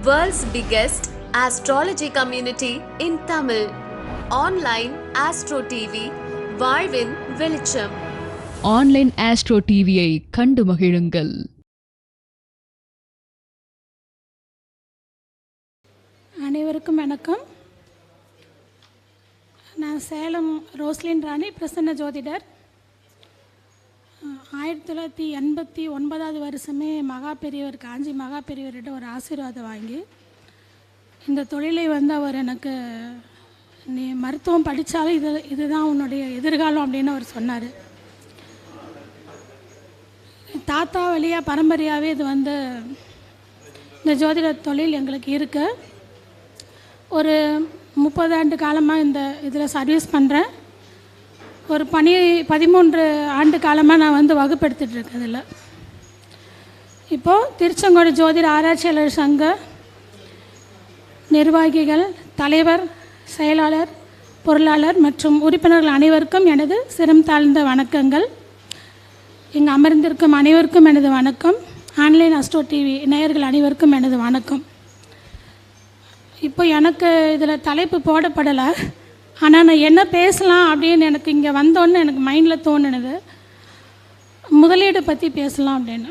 World's biggest astrology community in Tamil. Online Astro TV, வாழ்வின் வெளிச்சம் online astro டிவியை கண்டு மகிழுங்கள். அனைவருக்கும் வணக்கம். நான் சேலம் ரோஸ்லின் ராணி பிரசன்ன ஜோதிடர். ஆயிரத்தி தொள்ளாயிரத்தி எண்பத்தி ஒன்பதாவது வருஷமே மகா பெரியவர் காஞ்சி மகா பெரியவர்கிட்ட ஒரு ஆசீர்வாதம் வாங்கி இந்த தொழிலை வந்து அவர் எனக்கு நீ மருத்துவம் படித்தாலும் இது இதுதான் உன்னுடைய எதிர்காலம் அப்படின்னு அவர் சொன்னார். தாத்தா வழியாக பரம்பரையாகவே இது வந்து இந்த ஜோதிட தொழில் எங்களுக்கு இருக்குது ஒரு முப்பது ஆண்டு காலமாக இந்த இதில் சர்வீஸ் பண்ணுறேன் ஒரு பனி பதிமூன்று ஆண்டு காலமாக நான் வந்து வகுப்பெடுத்துட்ருக்கேன் இதில் இப்போது திருச்செங்கோடு ஜோதிட ஆராய்ச்சியாளர் சங்க நிர்வாகிகள் தலைவர் செயலாளர் பொருளாளர் மற்றும் உறுப்பினர்கள் அனைவருக்கும் எனது சிரம் தாழ்ந்த வணக்கங்கள். இங்கு அமர்ந்திருக்கும் அனைவருக்கும் எனது வணக்கம். ஆன்லைன் அஸ்ட்ரோ டிவி நேயர்கள் அனைவருக்கும் எனது வணக்கம். இப்போ எனக்கு இதில் தலைப்பு போடப்படலை. ஆனால் நான் என்ன பேசலாம் அப்படின்னு எனக்கு இங்கே வந்தோன்னு எனக்கு மைண்டில் தோணுனது முதலீடு பற்றி பேசலாம் அப்படின்னு.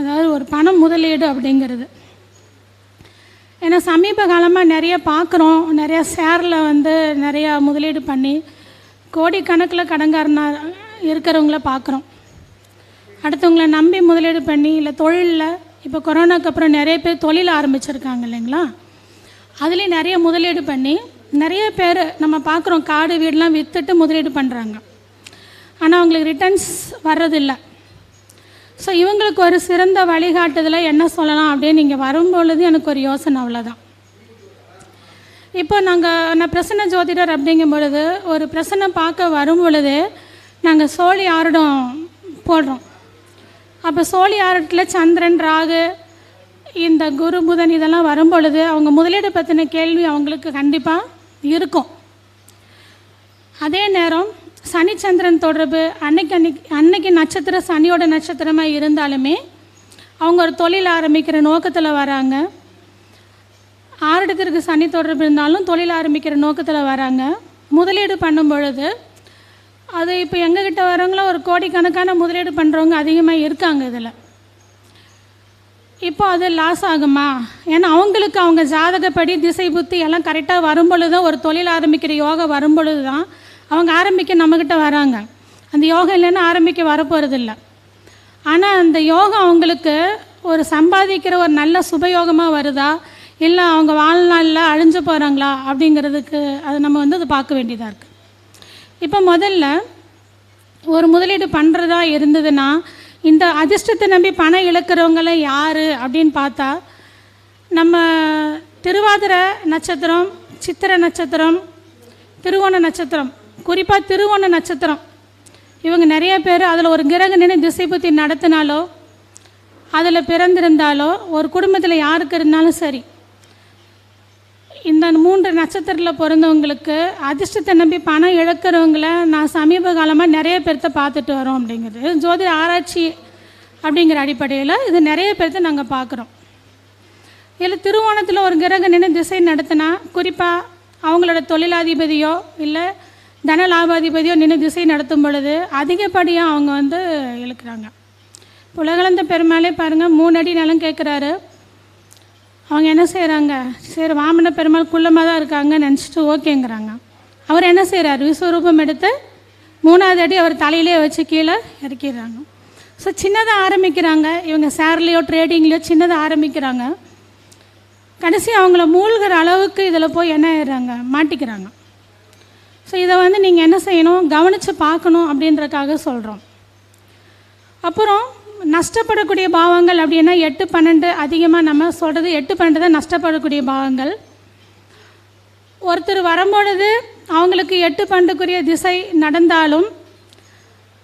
அதாவது ஒரு பணம் முதலீடு அப்படிங்கிறது. ஏன்னா சமீப காலமாக நிறைய பார்க்குறோம் நிறையா ஷேரில் வந்து நிறையா முதலீடு பண்ணி கோடிக்கணக்கில் கடங்காரனா இருக்கிறவங்கள பார்க்குறோம் அடுத்தவங்கள நம்பி முதலீடு பண்ணி இல்லை தொழிலில் இப்போ கொரோனாக்கு அப்புறம் நிறைய பேர் தொழில் ஆரம்பிச்சிருக்காங்க இல்லைங்களா? அதுலேயும் நிறைய முதலீடு பண்ணி நிறைய பேர் நம்ம பார்க்குறோம் காடு வீடெலாம் விற்றுட்டு முதலீடு பண்ணுறாங்க ஆனால் அவங்களுக்கு ரிட்டர்ன்ஸ் வர்றதில்லை. ஸோ இவங்களுக்கு ஒரு சிறந்த வழிகாட்டுதலை என்ன சொல்லலாம் அப்படின்னு இங்கே வரும்பொழுது எனக்கு ஒரு யோசனை அவ்வளோதான் இப்போ நாங்கள் நான் பிரசன்ன ஜோதிடர் அப்படிங்கும் பொழுது ஒரு பிரசனை பார்க்க வரும் பொழுது நாங்கள் சோழி ஆருடம் போடுறோம். அப்போ சோழி ஆரடத்தில் சந்திரன் ராகு இந்த குரு புதன் இதெல்லாம் வரும் பொழுது அவங்க முதலீடு பற்றின கேள்வி அவங்களுக்கு கண்டிப்பாக இருக்கும். அதே நேரம் சனி சந்திரன் தொடர்பு அன்னைக்கு அன்னைக்கு அன்னைக்கு நட்சத்திரம் சனியோட நட்சத்திரமாக இருந்தாலுமே அவங்க ஒரு தொழில் ஆரம்பிக்கிற நோக்கத்தில் வராங்க. ஆறிடத்திற்கு சனி தொடர்பு இருந்தாலும் தொழில் ஆரம்பிக்கிற நோக்கத்தில் வராங்க. முதலீடு பண்ணும் பொழுது அது இப்போ எங்ககிட்ட வரவங்களும் ஒரு கோடிக்கணக்கான முதலீடு பண்ணுறவங்க அதிகமாக இருக்காங்க இதில். இப்போ அது லாஸ் ஆகுமா? ஏன்னா அவங்களுக்கு அவங்க ஜாதகப்படி திசை புத்தி எல்லாம் கரெக்டாக வரும்பொழுது தான் ஒரு தொழில் ஆரம்பிக்கிற யோகா வரும்பொழுது தான் அவங்க ஆரம்பிக்க நம்மக்கிட்ட வராங்க. அந்த யோகம் இல்லைன்னா ஆரம்பிக்க வரப்போகிறதில்ல ஆனால் அந்த யோகம் அவங்களுக்கு ஒரு சம்பாதிக்கிற ஒரு நல்ல சுபயோகமாக வருதா? இல்லை அவங்க வாழ்நாளில் அழிஞ்சு போகிறாங்களா அப்படிங்கிறதுக்கு அது நம்ம வந்து அது பார்க்க வேண்டியதாக இருக்குது இப்போ முதல்ல ஒரு முதலீடு பண்ணுறதா இருந்ததுன்னா இந்த அதிர்ஷ்டத்தை நம்பி பணம் இழக்கிறவங்கள யார் அப்படின்னு பார்த்தா நம்ம திருவாதிர நட்சத்திரம் சித்திர நட்சத்திரம் திருவோண நட்சத்திரம் குறிப்பாக திருவோண நட்சத்திரம். இவங்க நிறைய பேர் அதில் ஒரு கிரக நினை திசை புத்தி நடத்தினாலோ அதில் பிறந்திருந்தாலோ ஒரு குடும்பத்தில் யாருக்கு இருந்தாலும் சரி இந்த மூன்று நட்சத்திரத்தில் பிறந்தவங்களுக்கு அதிர்ஷ்டத்தை நம்பி பணம் இழக்கிறவங்கள நான் சமீப காலமாக நிறைய பேர்த்த பார்த்துட்டு வரோம் அப்படிங்கிறது ஜோதிட ஆராய்ச்சி அப்படிங்கிற அடிப்படையில் இது நிறைய பேர்த்த நாங்கள் பார்க்குறோம். இதில் திருவோணத்தில் ஒரு கிரக நின்று திசை நடத்தினா குறிப்பாக அவங்களோட தொழிலாதிபதியோ இல்லை தன லாபாதிபதியோ நின்று திசை நடத்தும் பொழுது அதிகப்படியாக அவங்க வந்து இழுக்கிறாங்க. உலகளந்த பெருமாளே பாருங்கள் மூணு அடி நிலம் கேட்குறாரு அவங்க என்ன செய்கிறாங்க சரி வாமன பெருமாள் குள்ளமாக தான் இருக்காங்கன்னு நினச்சிட்டு ஓகேங்கிறாங்க. அவர் என்ன செய்கிறார் விஸ்வரூபம் எடுத்து மூணாவது அடி அவர் தலையிலே வச்சு கீழே இறக்கிடுறாங்க. ஸோ சின்னதாக ஆரம்பிக்கிறாங்க. இவங்க சேர்லேயோ ட்ரேடிங்லேயோ சின்னதாக ஆரம்பிக்கிறாங்க. கடைசி அவங்கள மூழ்கிற அளவுக்கு இதில் போய் என்ன ஆயிடுறாங்க? மாட்டிக்கிறாங்க. ஸோ இதை வந்து நீங்கள் என்ன செய்யணும்? கவனித்து பார்க்கணும் அப்படின்றக்காக சொல்கிறோம் அப்புறம் நஷ்டப்படக்கூடிய பாவங்கள் அப்படின்னா எட்டு பன்னெண்டு அதிகமாக நம்ம சொல்கிறது எட்டு பன்னெண்டு தான் நஷ்டப்படக்கூடிய பாவங்கள். ஒருத்தர் வரும்பொழுது அவங்களுக்கு எட்டு பன்னெண்டுக்குரிய திசை நடந்தாலும்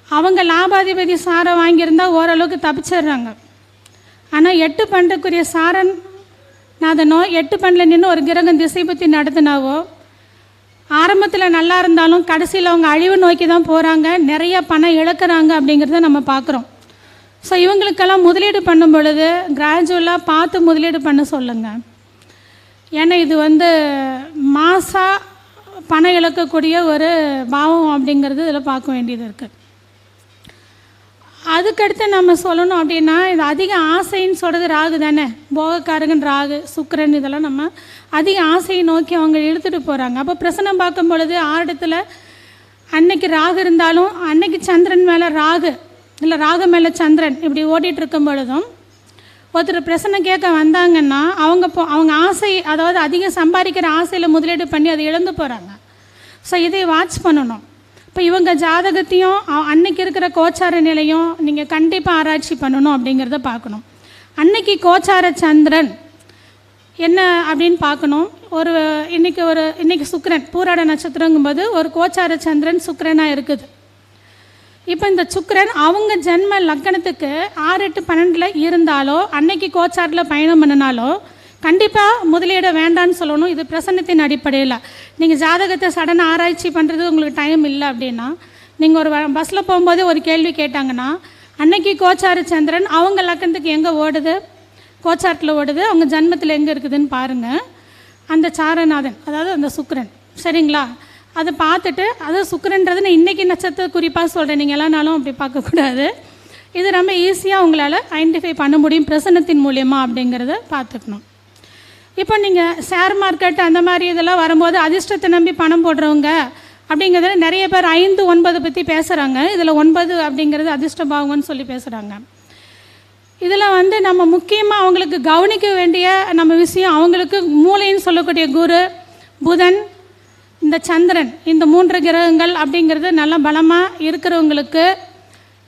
அவங்க லாபாதிபதி சாரை வாங்கியிருந்தால் ஓரளவுக்கு தப்பிச்சிடுறாங்க. ஆனால் எட்டு பன்னெண்டுக்குரிய சாரன் நாதனோ எட்டு பன்னில் நின்று ஒரு கிரகம் திசை பற்றி நடத்தினாவோ ஆரம்பத்தில் நல்லா இருந்தாலும் கடைசியில் அவங்க அழிவு நோக்கி தான் போகிறாங்க நிறைய பணம் இழக்கிறாங்க அப்படிங்கிறத நம்ம பார்க்குறோம் ஸோ இவங்களுக்கெல்லாம் முதலீடு பண்ணும் பொழுது கிராஜுவலாக பார்த்து முதலீடு பண்ண சொல்லுங்கள் ஏன்னா இது வந்து மாசாக பணம் இழக்கக்கூடிய ஒரு பாவம் அப்படிங்கிறது இதில் பார்க்க வேண்டியது இருக்குது அதுக்கடுத்து நம்ம சொல்லணும் அப்படின்னா இது அதிக ஆசைன்னு சொல்கிறது ராகு தானே? போகக்காரகன் ராகு சுக்கரன் இதெல்லாம் நம்ம அதிக ஆசையை நோக்கி அவங்க இழுத்துட்டு போகிறாங்க அப்போ பிரசனம் பார்க்கும் பொழுது ஆரிடத்தில் அன்னைக்கு ராகு இருந்தாலும் அன்னைக்கு சந்திரன் மேலே ராகு இல்லை ராகு மேலே சந்திரன் இப்படி ஓட்டிகிட்டு இருக்கும் பொழுதும் ஒருத்தர் பிரச்சனை கேட்க வந்தாங்கன்னா அவங்க போ அவங்க ஆசை அதாவது அதிகம் சம்பாதிக்கிற ஆசையில் முதலீடு பண்ணி அதை இழந்து போகிறாங்க ஸோ இதை வாட்ச் பண்ணணும். இப்போ இவங்க ஜாதகத்தையும் அன்னைக்கு இருக்கிற கோச்சார நிலையும் நீங்கள் கண்டிப்பாக ஆராய்ச்சி பண்ணணும் அப்படிங்கிறத பார்க்கணும். அன்னைக்கு கோச்சார சந்திரன் என்ன அப்படின்னு பார்க்கணும்? ஒரு இன்றைக்கி ஒரு இன்னைக்கு சுக்கரன் பூராட நட்சத்திரங்கும்போது ஒரு கோச்சார சந்திரன் சுக்கரனாக இருக்குது. இப்போ இந்த சுக்கரன் அவங்க ஜென்ம லக்கணத்துக்கு ஆறு எட்டு பன்னெண்டில் இருந்தாலோ அன்னைக்கு கோச்சாரில் பயணம் பண்ணினாலோ கண்டிப்பாக முதலீட வேண்டான்னு சொல்லணும். இது பிரசன்னத்தின் அடிப்படையில். நீங்கள் ஜாதகத்தை சடன் ஆராய்ச்சி பண்ணுறது உங்களுக்கு டைம் இல்லை அப்படின்னா நீங்கள் ஒரு பஸ்ஸில் போகும்போது ஒரு கேள்வி கேட்டாங்கன்னா அன்னைக்கு கோச்சார சந்திரன் அவங்க லக்கணத்துக்கு எங்கே ஓடுது? கோச்சாரத்தில் ஓடுது. அவங்க ஜன்மத்தில் எங்கே இருக்குதுன்னு பாருங்கள் அந்த சாரநாதன் அதாவது அந்த சுக்கரன். சரிங்களா? அதை பார்த்துட்டு அது சுக்கரன்றது நான் இன்றைக்கி நட்சத்திர குறிப்பாக சொல்கிறேன் நீங்கள் எல்லா நாளும் அப்படி பார்க்கக்கூடாது. இது ரொம்ப ஈஸியாக உங்களால் ஐடென்டிஃபை பண்ண முடியும் பிரசன்னத்தின் மூலியமாக அப்படிங்கிறத பார்த்துக்கணும். இப்போ நீங்கள் ஷேர் மார்க்கெட் அந்த மாதிரி இதெல்லாம் வரும்போது அதிர்ஷ்டத்தை நம்பி பணம் போடுறவங்க அப்படிங்கிறதுல நிறைய பேர் ஐந்து ஒன்பது பற்றி பேசுகிறாங்க இதில் ஒன்பது அப்படிங்கிறது அதிர்ஷ்ட பாவம்னு சொல்லி பேசுகிறாங்க இதில் வந்து நம்ம முக்கியமாக அவங்களுக்கு கவனிக்க வேண்டிய நம்ம விஷயம் அவங்களுக்கு மூளைன்னு சொல்லக்கூடிய குரு புதன் இந்த சந்திரன் இந்த மூன்று கிரகங்கள் அப்படிங்கிறது நல்ல பலமாக இருக்கிறவங்களுக்கு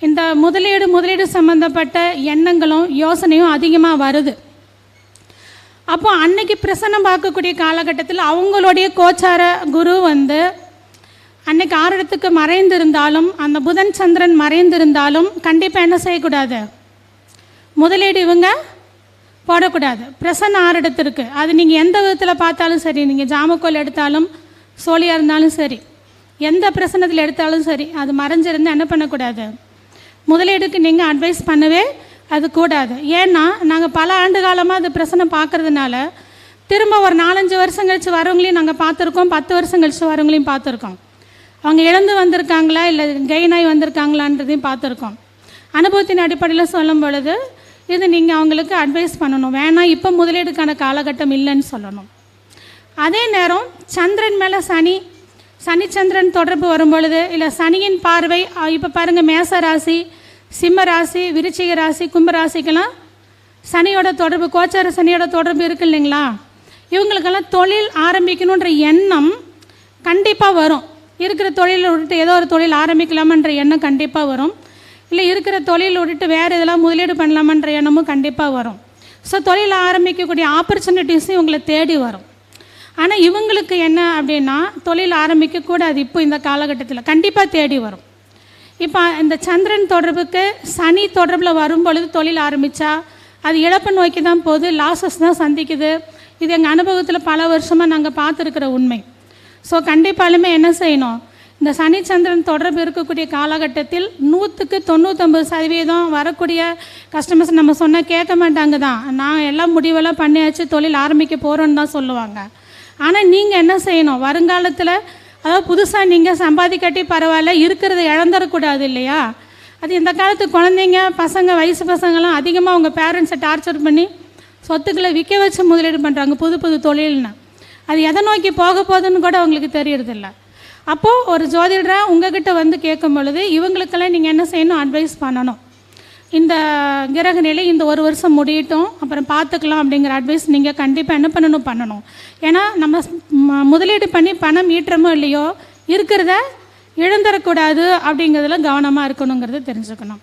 இந்த முதலீடு முதலீடு சம்மந்தப்பட்ட எண்ணங்களும் யோசனையும் அதிகமாக வருது. அப்போ அன்னைக்கு பிரசன்னம் பார்க்கக்கூடிய காலகட்டத்தில் அவங்களுடைய கோச்சார குரு வந்து அன்னைக்கு ஆறிடத்துக்கு மறைந்திருந்தாலும் அந்த புதன் சந்திரன் மறைந்திருந்தாலும் கண்டிப்பாக என்ன செய்யக்கூடாது? முதலீடு இவங்க போடக்கூடாது. பிரசன்ன ஆறிடத்திற்கு அது நீங்கள் எந்த விதத்தில் பார்த்தாலும் சரி நீங்கள் ஜாமக்கோல் எடுத்தாலும் சோழியாக இருந்தாலும் சரி எந்த பிரசனத்தில் எடுத்தாலும் சரி அது மறைஞ்சிருந்து என்ன பண்ணக்கூடாது? முதலீடுக்கு நீங்கள் அட்வைஸ் பண்ணவே அது கூடாது. ஏன்னா நாங்கள் பல ஆண்டு காலமாக அது பிரச்சனை பார்க்கறதுனால திரும்ப ஒரு நாலஞ்சு வருஷம் கழிச்சு வரவங்களையும் நாங்கள் பார்த்துருக்கோம் பத்து வருஷம் கழித்து வரவங்களையும் பார்த்துருக்கோம். அவங்க இழந்து வந்திருக்காங்களா இல்லை கெயின் ஆகி வந்திருக்காங்களான்றதையும் பார்த்துருக்கோம். அனுபவத்தின் அடிப்படையில் சொல்லும் பொழுது இது நீங்கள் அவங்களுக்கு அட்வைஸ் பண்ணணும். வேணாம் இப்போ முதலீடுக்கான காலகட்டம் இல்லைன்னு சொல்லணும். அதே நேரம் சந்திரன் மேலே சனி சனி சந்திரன் தொடர்பு வரும் பொழுது இல்லை சனியின் பார்வை இப்போ பாருங்கள் மேச ராசி சிம்ம ராசி விருச்சிக ராசி கும்ப ராசிக்கெல்லாம் சனியோட தொடர்பு கோச்சார சனியோட தொடர்பு இருக்கு இல்லைங்களா? இவங்களுக்கெல்லாம் தொழில் ஆரம்பிக்கணுன்ற எண்ணம் கண்டிப்பாக வரும். இருக்கிற தொழிலை விட்டுட்டு ஏதோ ஒரு தொழில் ஆரம்பிக்கலாமன்ற எண்ணம் கண்டிப்பாக வரும். இல்லை இருக்கிற தொழில் விட்டுட்டு வேறு இதெல்லாம் முதலீடு பண்ணலாமன்ற எண்ணமும் கண்டிப்பாக வரும். ஸோ தொழில் ஆரம்பிக்கக்கூடிய ஆப்பர்ச்சுனிட்டிஸும் இவங்களை தேடி வரும். ஆனால் இவங்களுக்கு என்ன அப்படின்னா தொழில் ஆரம்பிக்கக்கூடாது இப்போ இந்த காலகட்டத்தில். கண்டிப்பாக தேடி வரும். இப்போ இந்த சந்திரன் தொடர்புக்கு சனி தொடர்பில் வரும் பொழுது தொழில் ஆரம்பித்தா அது இழப்பு நோக்கி தான் போகுது லாசஸ் தான் சந்திக்குது. இது எங்கள் அனுபவத்தில் பல வருஷமாக நாங்கள் பார்த்துருக்குற உண்மை. ஸோ கண்டிப்பாலுமே என்ன செய்யணும்? இந்த சனி சந்திரன் தொடர்பு இருக்கக்கூடிய காலகட்டத்தில் நூற்றுக்கு தொண்ணூற்றம்பது சதவீதம் வரக்கூடிய கஸ்டமர்ஸ் நம்ம சொன்னால் கேட்க மாட்டாங்க தான். நான் எல்லாம் முடிவெல்லாம் பண்ணியாச்சு தொழில் ஆரம்பிக்க போகிறோன்னு தான் சொல்லுவாங்க. ஆனால் நீங்கள் என்ன செய்யணும்? வருங்காலத்தில் அதாவது புதுசாக நீங்கள் சம்பாதிக்காட்டி பரவாயில்ல இருக்கிறத இழந்துடக்கூடாது இல்லையா? அது இந்த காலத்து குழந்தைங்க பசங்க வயசு பசங்கள்லாம் அதிகமாக அவங்க பேரண்ட்ஸை டார்ச்சர் பண்ணி சொத்துக்களை விற்க வச்சு முதலீடு பண்ணுறாங்க புது புது தொழில்னு. அது எதை நோக்கி போக போகுதுன்னு கூட அவங்களுக்கு தெரியறதில்ல. அப்போது ஒரு ஜோதிடராக உங்ககிட்ட வந்து கேட்கும் பொழுது இவங்களுக்கெல்லாம் நீங்கள் என்ன செய்யணும்? அட்வைஸ் பண்ணணும். இந்த கிரக நிலை இந்த ஒரு வருஷம் முடியட்டும் அப்புறம் பார்த்துக்கலாம் அப்படிங்கிற அட்வைஸ் நீங்கள் கண்டிப்பாக என்ன பண்ணணும் பண்ணணும். ஏன்னா நம்ம முதலீடு பண்ணி பணம் ஈட்டுறமோ இல்லையோ இருக்கிறத இழந்துடக்கூடாது அப்படிங்கிறதுல கவனமாக இருக்கணுங்கிறத தெரிஞ்சுக்கணும்.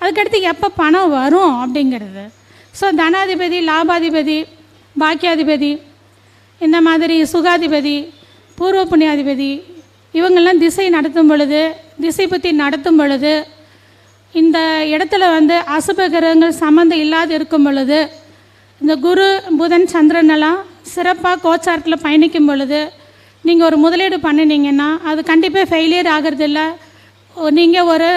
அதுக்கடுத்து எப்போ பணம் வரும் அப்படிங்கிறது. ஸோ தனாதிபதி லாபாதிபதி பாக்கியாதிபதி இந்த மாதிரி சுகாதிபதி பூர்வ புண்ணியாதிபதி இவங்கெல்லாம் திசை நடத்தும் பொழுது திசை பற்றி நடத்தும் பொழுது இந்த இடத்துல வந்து அசுபகிரகங்கள் சம்மந்தம் இல்லாது இருக்கும் பொழுது இந்த குரு புதன் சந்திரன் எல்லாம் சிறப்பாக கோச்சாரத்தில் பயணிக்கும் பொழுது நீங்கள் ஒரு முதலீடு பண்ணினீங்கன்னா அது கண்டிப்பாக ஃபெயிலியர் ஆகிறதில்ல. நீங்கள் ஒரு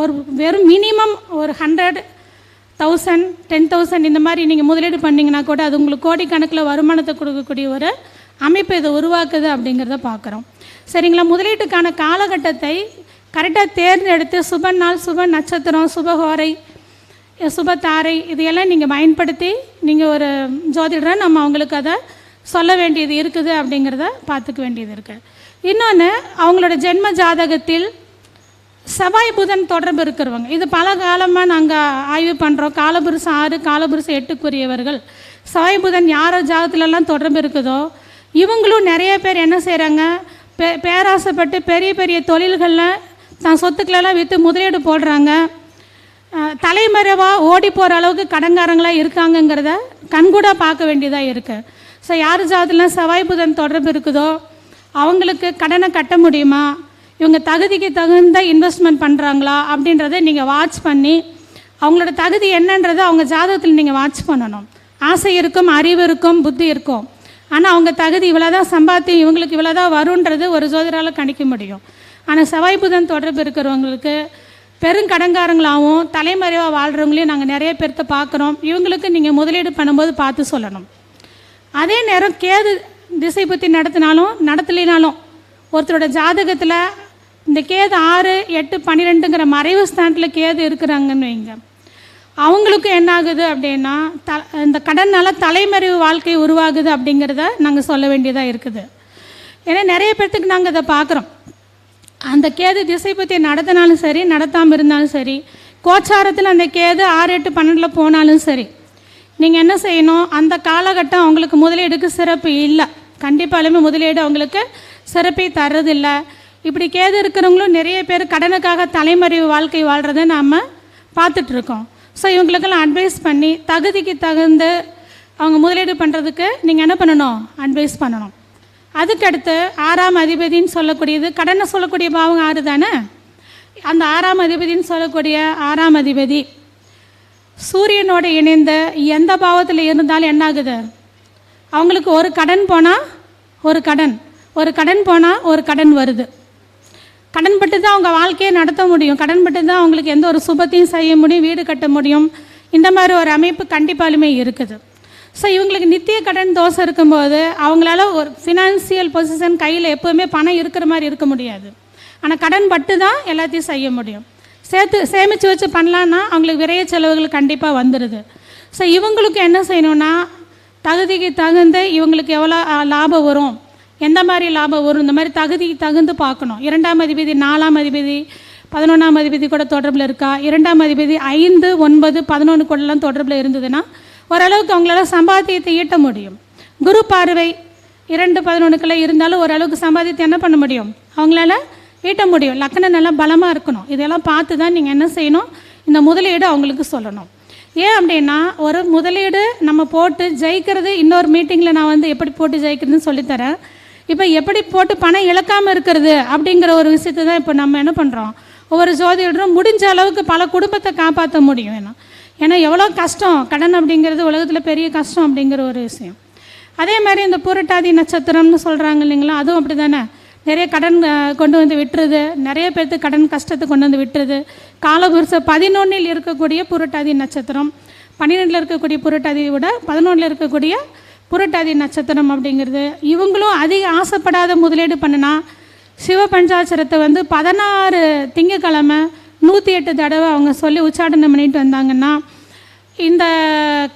ஒரு வெறும் மினிமம் ஒரு ஹண்ட்ரட் தௌசண்ட் டென் தௌசண்ட் இந்த மாதிரி நீங்கள் முதலீடு பண்ணிங்கன்னா கூட அது உங்களுக்கு கோடிக்கணக்கில் வருமானத்தை கொடுக்கக்கூடிய ஒரு அமைப்பு இதை உருவாக்குது அப்படிங்கிறத பார்க்குறோம். சரிங்களா? முதலீட்டுக்கான காலகட்டத்தை கரெக்டாக தேர்ந்தெடுத்து சுப நாள் சுப நட்சத்திரம் சுபஹோரை சுபத்தாரை இதையெல்லாம் நீங்கள் பயன்படுத்தி நீங்கள் ஒரு ஜோதிடரை நம்ம அவங்களுக்கு அதை சொல்ல வேண்டியது இருக்குது அப்படிங்கிறத பார்த்துக்க வேண்டியது இருக்குது இன்னொன்று அவங்களோட ஜென்ம ஜாதகத்தில் செவ்வாய் புதன் தொடர்பு இருக்கிறவங்க. இது பல காலமாக நாங்கள் ஆய்வு பண்ணுறோம் காலபுருஷ ஆறு காலபுருஷ எட்டுக்குரியவர்கள். செவ்வாய் புதன் யாரோ ஜாதகத்துலலாம் தொடர்பு இருக்குதோ இவங்களும் நிறைய பேர் என்ன செய்கிறாங்க பே பேராசைப்பட்டு பெரிய பெரிய தொழில்களில் தான் சொத்துக்களெல்லாம் விற்று முதலீடு போடுறாங்க. தலைமறைவாக ஓடி போகிற அளவுக்கு கடன்காரங்களாக இருக்காங்கங்கிறத கண்கூட பார்க்க வேண்டியதாக இருக்குது ஸோ யார் ஜாதிலாம் செவ்வாய் புதன் தொடர்பு இருக்குதோ அவங்களுக்கு கடனை கட்ட முடியுமா? இவங்க தகுதிக்கு தகுந்த இன்வெஸ்ட்மெண்ட் பண்ணுறாங்களா அப்படின்றத நீங்கள் வாட்ச் பண்ணி அவங்களோட தகுதி என்னன்றதை அவங்க ஜாதகத்தில் நீங்கள் வாட்ச் பண்ணணும். ஆசை இருக்கும் அறிவு இருக்கும் புத்தி இருக்கும். ஆனால் அவங்க தகுதி இவ்வளோ தான் சம்பாத்தியம் இவங்களுக்கு இவ்வளோ தான் வருன்றது ஒரு ஜோதிடரால் கணிக்க முடியும். ஆனால் செவ்வாய் புதன் தொடர்பு இருக்கிறவங்களுக்கு பெருங்கடன்காரங்களாகவும் தலைமறைவாக வாழ்கிறவங்களையும் நாங்கள் நிறைய பேர்த்த பார்க்குறோம் இவங்களுக்கு நீங்கள் முதலீடு பண்ணும்போது பார்த்து சொல்லணும். அதே நேரம் கேது திசை பற்றி நடத்தினாலும் நடத்தலினாலும் ஒருத்தரோட ஜாதகத்தில் இந்த கேது ஆறு எட்டு பன்னிரெண்டுங்கிற மறைவு ஸ்தானத்தில் கேது இருக்கிறாங்கன்னு வைங்க. அவங்களுக்கு என்ன ஆகுது அப்படின்னா த இந்த கடனால் தலைமறைவு வாழ்க்கை உருவாகுது அப்படிங்கிறத நாங்கள் சொல்ல வேண்டியதாக இருக்குது. ஏன்னா நிறைய பேர்த்துக்கு நாங்கள் இதை பார்க்குறோம் அந்த கேது திசை பற்றி நடத்தினாலும் சரி நடத்தாமல் இருந்தாலும் சரி கோச்சாரத்தில் அந்த கேது ஆறு எட்டு பன்னெண்டில் போனாலும் சரி நீங்கள் என்ன செய்யணும்? அந்த காலகட்டம் அவங்களுக்கு முதலீடுக்கு சிறப்பு இல்லை. கண்டிப்பாலுமே முதலீடு அவங்களுக்கு சிறப்பை தர்றதில்லை. இப்படி கேது இருக்கிறவங்களும் நிறைய பேர் கடனுக்காக தலைமறைவு வாழ்க்கை வாழ்கிறத நாம் பார்த்துட்ருக்கோம். ஸோ இவங்களுக்கெல்லாம் அட்வைஸ் பண்ணி தகுதிக்கு தகுந்து அவங்க முதலீடு பண்ணுறதுக்கு நீங்கள் என்ன பண்ணணும்? அட்வைஸ் பண்ணணும். அதுக்கடுத்து ஆறாம் அதிபதின்னு சொல்லக்கூடியது கடனை சொல்லக்கூடிய பாவம் ஆறு தானே அந்த ஆறாம் அதிபதின்னு சொல்லக்கூடிய ஆறாம் அதிபதி சூரியனோட இணைந்து எந்த பாவத்தில் இருந்தாலும் என்ன ஆகுது? அவங்களுக்கு ஒரு கடன் போனால் ஒரு கடன் ஒரு கடன் போனால் ஒரு கடன் வருது. கடன் பட்டு தான் அவங்க வாழ்க்கையை நடத்த முடியும். கடன் பட்டு தான் அவங்களுக்கு எந்த ஒரு சுபத்தையும் செய்ய முடியும் வீடு கட்ட முடியும். இந்த மாதிரி ஒரு அமைப்பு கண்டிப்பாலுமே இருக்குது. ஸோ இவங்களுக்கு நித்திய கடன் தோசை இருக்கும்போது அவங்களால ஒரு ஃபினான்சியல் பொசிஷன் கையில் எப்போவுமே பணம் இருக்கிற மாதிரி இருக்க முடியாது. ஆனால் கடன் பட்டு தான் எல்லாத்தையும் செய்ய முடியும். சேர்த்து சேமித்து வச்சு பண்ணலான்னா அவங்களுக்கு விரைய செலவுகள் கண்டிப்பாக வந்துடுது ஸோ இவங்களுக்கு என்ன செய்யணும்னா தகுதிக்கு தகுந்த இவங்களுக்கு எவ்வளோ லாபம் வரும்? எந்த மாதிரி லாபம் வரும்? இந்த மாதிரி தகுதிக்கு தகுந்து பார்க்கணும். இரண்டாம் அதிபதி நாலாம் அதிபதி பதினொன்றாம் அதிபதி கூட தொடர்பில் இருக்கா? இரண்டாம் அதிபதி ஐந்து ஒன்பது பதினொன்று கூடலாம் தொடர்பில் இருந்ததுன்னா ஓரளவுக்கு அவங்களால சம்பாத்தியத்தை ஈட்ட முடியும். குரு பார்வை இரண்டு பதினொன்றுக்குள்ள இருந்தாலும் ஓரளவுக்கு சம்பாதித்து என்ன பண்ண முடியும்? அவங்களால ஈட்ட முடியும். லக்கணம் நல்லா பலமாக இருக்கணும். இதெல்லாம் பார்த்து தான் நீங்கள் என்ன செய்யணும்? இந்த முதலீடு அவங்களுக்கு சொல்லணும். ஏன் அப்படின்னா ஒரு முதலீடு நம்ம போட்டு ஜெயிக்கிறது இன்னொரு மீட்டிங்கில் நான் வந்து எப்படி போட்டு ஜெயிக்கிறதுன்னு சொல்லித்தரேன் இப்போ எப்படி போட்டு பணம் இழக்காமல் இருக்கிறது அப்படிங்கிற ஒரு விஷயத்தை தான் இப்போ நம்ம என்ன பண்ணுறோம் ஒவ்வொரு ஜோதிடரும் முடிஞ்ச அளவுக்கு பல குடும்பத்தை காப்பாற்ற முடியும். ஏன்னா ஏன்னா எவ்வளோ கஷ்டம்? கடன் அப்படிங்கிறது உலகத்தில் பெரிய கஷ்டம் அப்படிங்கிற ஒரு விஷயம். அதே மாதிரி இந்த பூரட்டாதி நட்சத்திரம்னு சொல்கிறாங்க இல்லைங்களா? அதுவும் அப்படி தானே நிறைய கடன் கொண்டு வந்து விட்டுருது. நிறைய பேர்த்து கடன் கஷ்டத்தை கொண்டு வந்து விட்டுருது. காலபுருஷ பதினொன்றில் இருக்கக்கூடிய புரட்டாதி நட்சத்திரம். பன்னிரெண்டில் இருக்கக்கூடிய புரட்டாதியை விட பதினொன்றில் இருக்கக்கூடிய புரட்டாதி நட்சத்திரம் அப்படிங்கிறது. இவங்களும் அதிக ஆசைப்படாத முதலீடு பண்ணினா சிவ பஞ்சாட்சரத்தை வந்து பதினாறு திங்கக்கிழமை நூற்றி எட்டு தடவை அவங்க சொல்லி உச்சாடனம் பண்ணிட்டு வந்தாங்கன்னா இந்த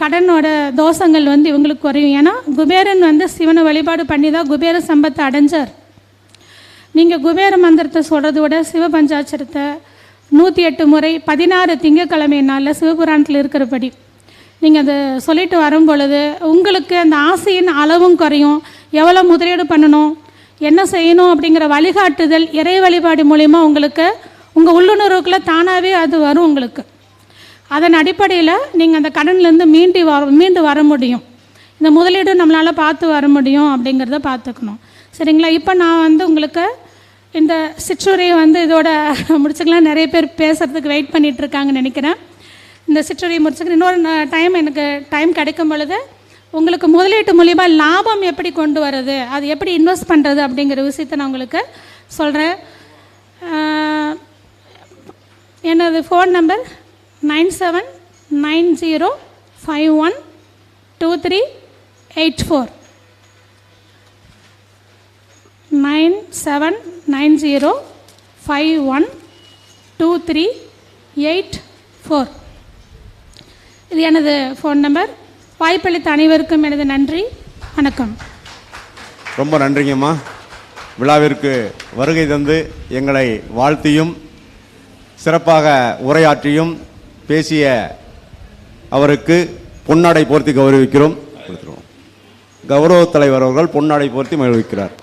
கடனோட தோஷங்கள் வந்து இவங்களுக்கு குறையும். ஏன்னா குபேரன் வந்து சிவனை வழிபாடு பண்ணி தான் குபேர சம்பத்தை அடைஞ்சார். நீங்கள் குபேர மந்திரத்தை சொல்கிறத விட சிவபஞ்சாட்சரத்தை நூற்றி எட்டு முறை பதினாறு திங்கக்கிழமை நாளில் சிவபுராணத்தில் இருக்கிறபடி. நீங்கள் அதை சொல்லிட்டு வரும் பொழுது உங்களுக்கு அந்த ஆசையின் அளவும் குறையும். எவ்வளோ முதலீடு பண்ணணும் என்ன செய்யணும் அப்படிங்கிற வழிகாட்டுதல் இறை வழிபாடு மூலிமா உங்களுக்கு உங்கள் உள்ளுணர்வுக்குள்ளே தானாகவே அது வரும் உங்களுக்கு. அதன் அடிப்படையில் நீங்கள் அந்த கடன்லேருந்து மீண்டு வர மீண்டு வர முடியும். இந்த முதலீடு நம்மளால் பார்த்து வர முடியும் அப்படிங்கிறத பார்த்துக்கணும். சரிங்களா? இப்போ நான் வந்து உங்களுக்கு இந்த சிற்றுரையை வந்து இதோட முடிச்சுக்கலாம். நிறைய பேர் பேசுகிறதுக்கு வெயிட் பண்ணிகிட்ருக்காங்கன்னு நினைக்கிறேன். இந்த சிற்றுரையை முடிச்சுக்கிறேன் இன்னொரு டைம் எனக்கு டைம் கிடைக்கும் பொழுது உங்களுக்கு முதலீட்டு மூலிமா லாபம் எப்படி கொண்டு வர்றது? அது எப்படி இன்வெஸ்ட் பண்ணுறது அப்படிங்கிற விஷயத்தை நான் உங்களுக்கு சொல்கிறேன் எனது phone number nine seven nine zero five one two three eight four nine seven nine zero five one two three eight four இது எனது ஃபோன் நம்பர் வாய்ப்பளித்த அனைவருக்கும் எனது நன்றி. வணக்கம். ரொம்ப நன்றிங்கம்மா. விழாவிற்கு வருகை தந்து எங்களை வாழ்த்தியும் சிறப்பாக உரையாற்றியும் பேசிய அவருக்கு பொன்னாடை போர்த்தி கௌரவிக்கிறோம். கௌரவ தலைவர் அவர்கள் பொன்னாடை போர்த்தி மகிழ்விக்கிறார்.